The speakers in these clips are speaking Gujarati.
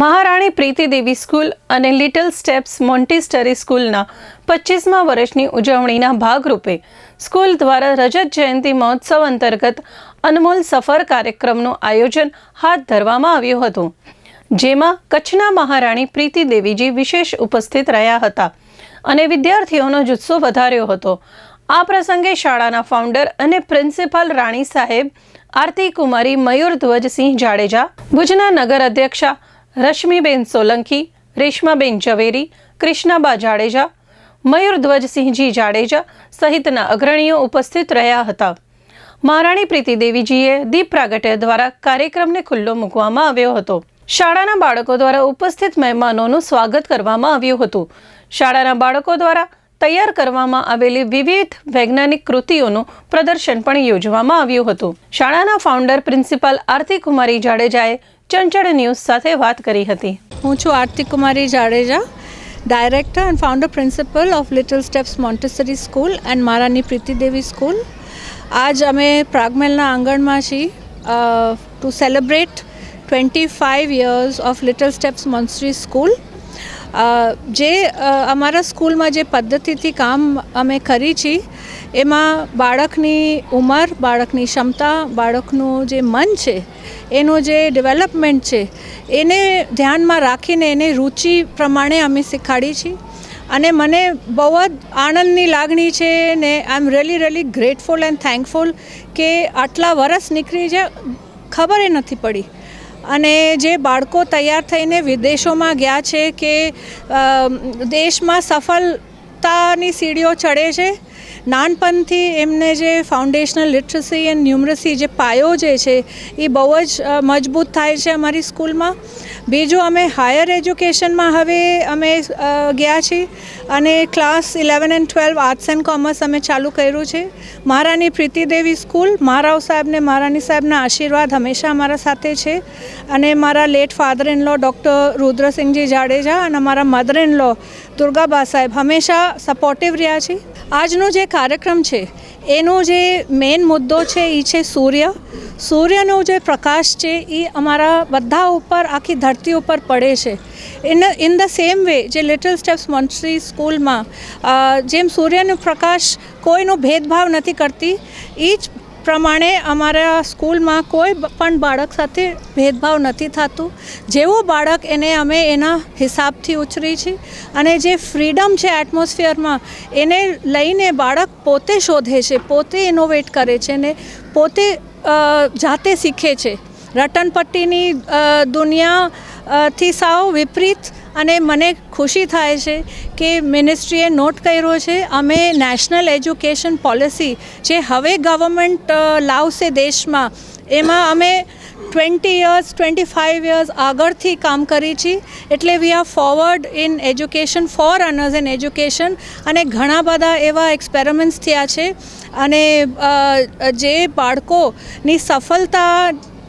મહારાણી પ્રીતિ દેવી સ્કૂલ અને લિટલ સ્ટેપ્સ મોન્ટીસ્ટરી સ્કૂલના પચીસમા વર્ષની ઉજવણીના ભાગરૂપે સ્કૂલ દ્વારા રજત જયંતિ મહોત્સવ અંતર્ગત અનમોલ સફર કાર્યક્રમનું આયોજન હાથ ધરવામાં આવ્યું હતું, જેમાં કચ્છના મહારાણી પ્રીતિ દેવીજી વિશેષ ઉપસ્થિત રહ્યા હતા અને વિદ્યાર્થીઓનો જુસ્સો વધાર્યો હતો. આ પ્રસંગે શાળાના ફાઉન્ડર અને પ્રિન્સિપાલ રાણી સાહેબ આરતી કુમારી મયુર ધ્વજસિંહ જાડેજા, ભુજના નગર અધ્યક્ષા રશ્મિબેન સોલંકી, રેશમાબેન ઝવેરી, કૃષ્ણાબા જાડેજા મયુર ધ્વજસિંહજી જાડેજા સહિતના અગ્રણીઓ ઉપસ્થિત રહ્યા હતા. મહારાણી પ્રીતિ દેવીજીએ દીપ પ્રાગટ્ય દ્વારા કાર્યક્રમને ખુલ્લો મૂકવામાં આવ્યો હતો. શાળાના બાળકો દ્વારા ઉપસ્થિત મહેમાનોનું સ્વાગત કરવામાં આવ્યું હતું. શાળાના બાળકો દ્વારા તૈયાર કરવામાં આવેલી વિવિધ વૈજ્ઞાનિક કૃતિઓનું પ્રદર્શન પણ યોજવામાં આવ્યું હતું. શાળાના ફાઉન્ડર પ્રિન્સિપાલ આરતી કુમારી જાડેજાએ ચંચળ ન્યૂઝ સાથે વાત કરી હતી. હું છું Aarti Kumari Jadeja, director and founder principal of little steps Montessori school and Maharani Priti Devi school આજ અમે પ્રાગમેલના આંગણમાં છીએ to celebrate twenty five years of little steps Montessori school જે અમારા સ્કૂલમાં જે પદ્ધતિથી કામ અમે કરી છીએ એમાં બાળકની ઉંમર, બાળકની ક્ષમતા, બાળકનું જે મન છે, એનું જે ડેવલપમેન્ટ છે, એને ધ્યાનમાં રાખીને એને રુચિ પ્રમાણે અમે શીખવાડી છીએ. અને મને બહુ જ આનંદની લાગણી છે ને I am really really grateful and thankful કે આટલા વરસ નીકળી છે, ખબર એ નથી પડી. અને જે બાળકો તૈયાર થઈને વિદેશોમાં ગયા છે કે દેશમાં સફળતાની સીડીઓ ચડે છે નાનપણથી એમને જે ફાઉન્ડેશનલ લિટરસી એન્ડ ન્યુમરસી જે પાયો જે છે, એ બહુ જ મજબૂત થાય છે અમારી સ્કૂલમાં. બીજું અમે હાયર એજ્યુકેશનમાં હવે અમે ગયા છીએ અને class eleven and twelve arts and commerce અમે ચાલુ કર્યું છે. મહારાણી પ્રીતિ દેવી સ્કૂલ મહારાવ સાહેબને મહારાણી સાહેબના આશીર્વાદ હંમેશા અમારા સાથે છે. અને મારા late father in law doctor Rudrasinhji Jadeja અને અમારા મધર ઇન લો દુર્ગાબા સાહેબ હંમેશા સપોર્ટિવ રહ્યા છે. આજનો જે કાર્યક્રમ છે એનો જે મેઇન મુદ્દો છે એ છે સૂર્ય. સૂર્યનો જે પ્રકાશ છે એ અમારા બધા ઉપર, આખી ધરતી ઉપર પડે છે. In in the same way જે લિટલ સ્ટેપ્સ મોન્સરી સ્કૂલમાં જેમ સૂર્યનો પ્રકાશ કોઈનો ભેદભાવ નથી કરતી એ જ પ્રમાણે અમારા સ્કૂલમાં કોઈ પણ બાળક સાથે ભેદભાવ નથી થતું. જેવું બાળક એને અમે એના હિસાબથી ઉછરી છીએ અને જે ફ્રીડમ છે એટમોસ્ફિયરમાં, એને લઈને બાળક પોતે શોધે છે, પોતે ઇનોવેટ કરે છે ને પોતે જાતે શીખે છે. રટનપટ્ટીની દુનિયા થી સાવ વિપરીત અને મને ખુશી થાય છે કે મિનિસ્ટ્રીએ નોટ કર્યો છે, અમે નેશનલ એજ્યુકેશન પોલિસી જે હવે ગવર્મેન્ટ લાવશે દેશમાં, એમાં અમે twenty years twenty five years આગળથી કામ કરી છીએ એટલે we are forward in education forerunners in education અને ઘણા બધા એવા એક્સપેરિમેન્ટ્સ થયા છે. અને જે બાળકોની સફળતા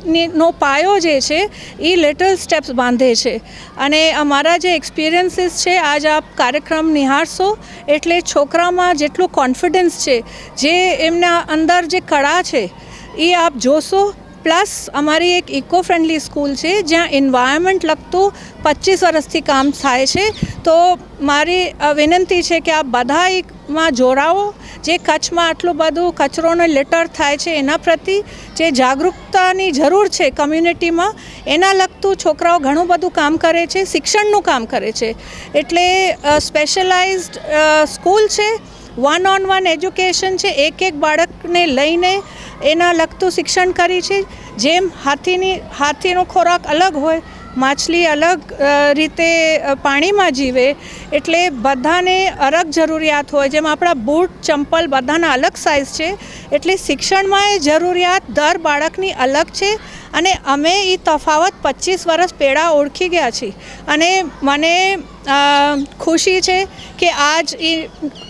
ની- પાયો જે છે એ લિટલ સ્ટેપ્સ બાંધે છે. અને અમારા જે એક્સપિરિયન્સીસ છે, આજ આપ કાર્યક્રમ નિહાળશો એટલે છોકરામાં જેટલું કોન્ફિડન્સ છે, જે એમના અંદર જે કળા છે એ આપ જોશો. પ્લસ અમારી એક ઇકો ફ્રેન્ડલી સ્કૂલ છે, જ્યાં એન્વાયરમેન્ટ લગતું પચીસ વર્ષથી કામ થાય છે. તો મારી વિનંતી છે કે આપ બધા એકમાં જોડાઓ જે કચ્છમાં આટલું બધું કચરોનો લેટર થાય છે એના પ્રતિ જે જાગૃતતાની જરૂર છે કમ્યુનિટીમાં એના લગતું છોકરાઓ ઘણું બધું કામ કરે છે, શિક્ષણનું કામ કરે છે. એટલે સ્પેશિયલાઇઝડ સ્કૂલ છે વન ઓન વન એજ્યુકેશન છે એક એક બાળકને લઈને એના લગતું શિક્ષણ કરી છે. જેમ હાથીની, હાથીનો ખોરાક અલગ હોય માછલી અલગ રીતે પાણીમાં જીવે એટલે બધાને અલગ જરૂરિયાત હોય. જેમ આપણા બૂટ, ચંપલ બધાના અલગ સાઇઝ છે, એટલે શિક્ષણમાં એ જરૂરિયાત દર બાળકની અલગ છે અને અમે એ તફાવત પચીસ વર્ષ પહેલાં ઓળખી ગયા છીએ. અને મને ખુશી છે કે આજ એ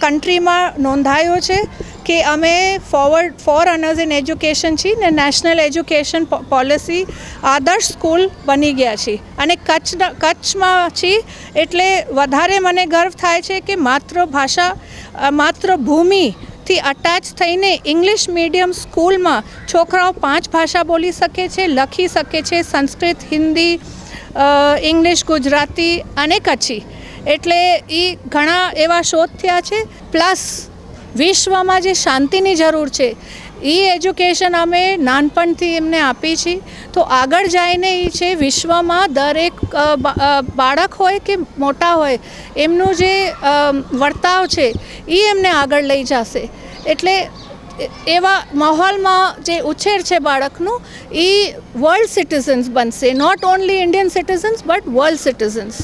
કન્ટ્રીમાં નોંધાયો છે. કે અમે ફોરવર્ડ ફોર અનર્સ ઇન એજ્યુકેશન છીએ ને નેશનલ એજ્યુકેશન પોલિસી આદર્શ સ્કૂલ બની ગયા છીએ અને કચ્છ કચ્છમાં છીએ એટલે વધારે મને ગર્વ થાય છે કે માતૃભાષા માતૃભૂમિથી અટેચ થઈને ઇંગ્લિશ મીડિયમ સ્કૂલમાં છોકરાઓ પાંચ ભાષા બોલી શકે છે, લખી શકે છે, સંસ્કૃત, હિન્દી ઇંગ્લિશ ગુજરાતી અને કચ્છી. એટલે એ ઘણા એવા શોધ થયા છે. પ્લસ વિશ્વમાં જે શાંતિની જરૂર છે, એ એજ્યુકેશન અમે નાનપણથી એમને આપી છીએ તો આગળ જઈને એ છે, વિશ્વમાં દરેક બાળક હોય કે મોટા હોય, એમનું જે વર્તાવ છે, એ એમને આગળ લઈ જશે. એટલે એવા માહોલમાં જે ઉછેર છે બાળકનું, એ વર્લ્ડ સિટીઝન્સ બનશે. Not only Indian citizens but world citizens